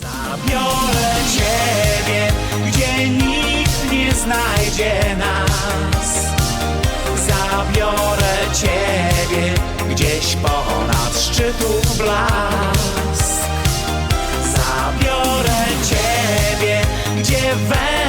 Zabiorę Ciebie, gdzie nikt nie znajdzie nas. Zabiorę Ciebie, gdzieś ponad szczytów blask. Zabiorę Ciebie, gdzie weź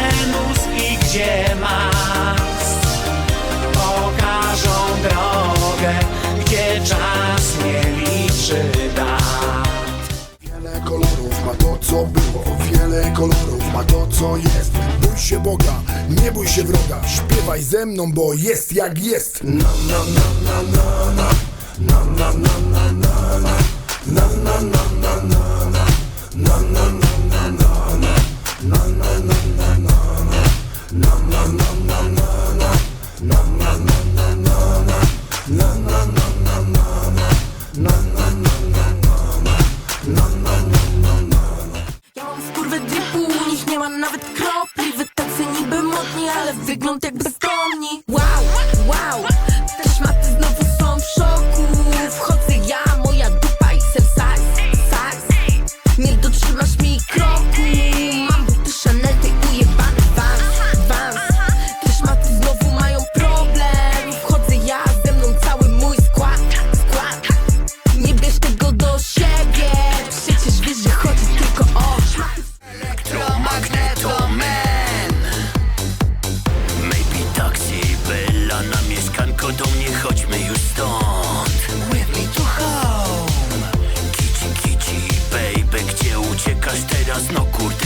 co było Wiele kolorów ma to co jest Bój się Boga, nie bój się wroga Śpiewaj ze mną, bo jest jak jest Na na na na na na Na na na na na na nawet kropli. Wy tacy niby modni, ale wygląd jak Na mieszkanko Do mnie chodźmy już stąd With me to home Kici, kici, baby Gdzie uciekasz teraz? No kurde